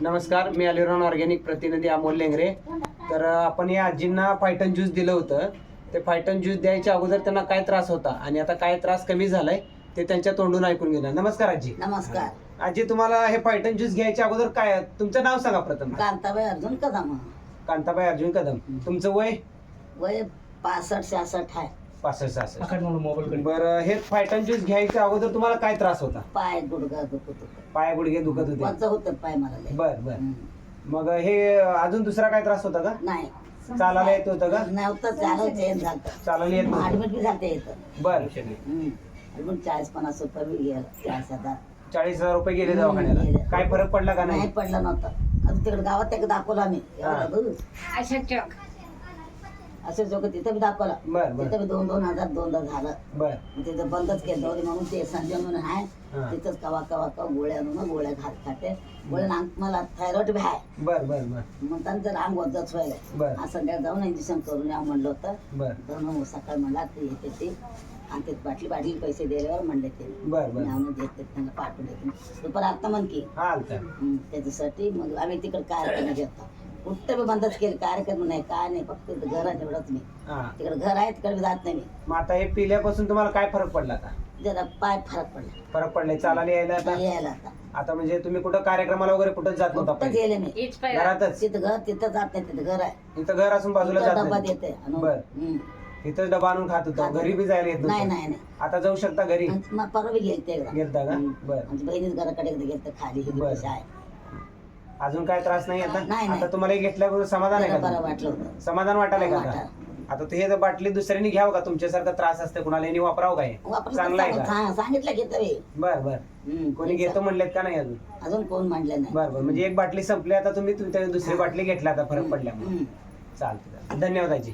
नमस्कार मी अलिरॉन ऑर्गॅनिक प्रतिनिधी अमोल लेंगरे. तर आपण या आजींना फायटन ज्यूस दिलं होतं. ते फायटन ज्यूस द्यायच्या अगोदर त्यांना काय त्रास होता? आणि आता काय त्रास कमी झालाय ते त्यांच्या तोंडून ऐकून घेणार. नमस्कार आजी. नमस्कार. आजी तुम्हाला हे फायटन ज्यूस घ्यायच्या अगोदर काय तुमचं नाव सांगा प्रथम. कांताबाई अर्जुन कदम. कांताबाई अर्जुन कदम. तुमचं वय? वय पासष्ट सहासष्ट आहे. पासष्ट सहासष्ट बरं हे फायटन ज्यूस घ्यायच्या अगोदर तुम्हाला काय त्रास होता? पाय गुडघा दुखत होत. पाय गुडघे दुखत होते. वरचं होतं पाय मला लय. बर बर. हम्म. मग हे अजून दुसरा काय त्रास होता का? नाही. चालायला येत होतं का? नव्हतं झालं चेंज झालं चालायला येत नव्हतं. ऍडमिट बी झालं येतं बर. ऍडमिट चाळीस पन्नास रुपये बी गेलं. चाळीस हजार चाळीस हजार रुपये गेले दवाखान्याला. काय फरक पडला का नाही नाही? पडलं नव्हतं. आता तिकडे गावात एक दाखवलं आम्ही हा. एवढं दूर. असं जोक तिथं बी दाखवलं. बर बर. तिथं बी दोन दोन हजार दोनदा झालं. बर. मग तिथं बंदच केलं. होते म्हणून ते संजय म्हणून आहे. हा. तिथंच कवा कवा कवा गोळ्या आणून गोळ्या घात खाते. गोळ्या अंग मला थायरॉइड बी आहे. बर बर बर. म्हणताना जर अंग वजच व्हायला बर. आज संध्याकाळी जाऊन इंजेक्शन करून या म्हणलं होतं. बर. तर मग सकाळ म्हणला ते येते ते आणि ते बाटली बाटली पैसे दिल्यावर म्हणले ते. बर बर. आणून देते त्यांना पाठवून देते. दुपार आता म्हण की. हा आलता. हं, त्याच्यासाठी मग आम्ही तिकडे कार्यक्रम घेतो कुठं बी बंदच केले. कार्यक्रम नाही काय नाही फक्त इथं घर आहे तेवढंच मी. हा. तिकडे घर आहे तिकडे बी जात नाही मी. मग आता हे पिल्यापासून तुम्हाला काय फरक पडला आता? जरा पाय फरक पडला. फरक पडलाय चालायला यायला आता? यायला आता. आता म्हणजे तुम्ही कुठं कार्यक्रमाला वगैरे कुठं जात नव्हता कुठं पहिले? गेले मी. घरातच? तिथं घर तिथं जात नाही तिथं घर आहे. इथं घर असून बाजूला तिथं जात डबा नाही देते आणून. बर. हं. डबा आणून खात होता. घरी बी जायला येत नाही नव्हतं. नाही नाही. आता जाऊ शकता घरी? आणि मग परवा बी गेलते एकदा. गेलता का. बर. आमच्या बहिणीच घराकडे एकदा गेलते खाली. बर. कशी आहे अजून काय त्रास नाही आता? नाही, नाही. आता तुम्हाला हे घेतल्याबरोबर समाधान आहे का? वाटलं. होतं समाधान वाटायला का आता? आता ते हे जर बाटली दुसऱ्याने घ्यावं का? तुमच्यासारखा त्रास असते कुणाला? यांनी वापरावं काय वापरलं चांगलं आहे का? सांग- सांगितलं घेतं बे. बर बर. कोणी घेतो म्हणलेत का नाही अजून? अजून कोण म्हणलं नाही. बर बर. म्हणजे एक बाटली संपली आता तुम्ही तुमच्या दुसरी बाटली घेतला आता फरक पडल्यामुळे. हं. चालतं धन्यवाद आजी.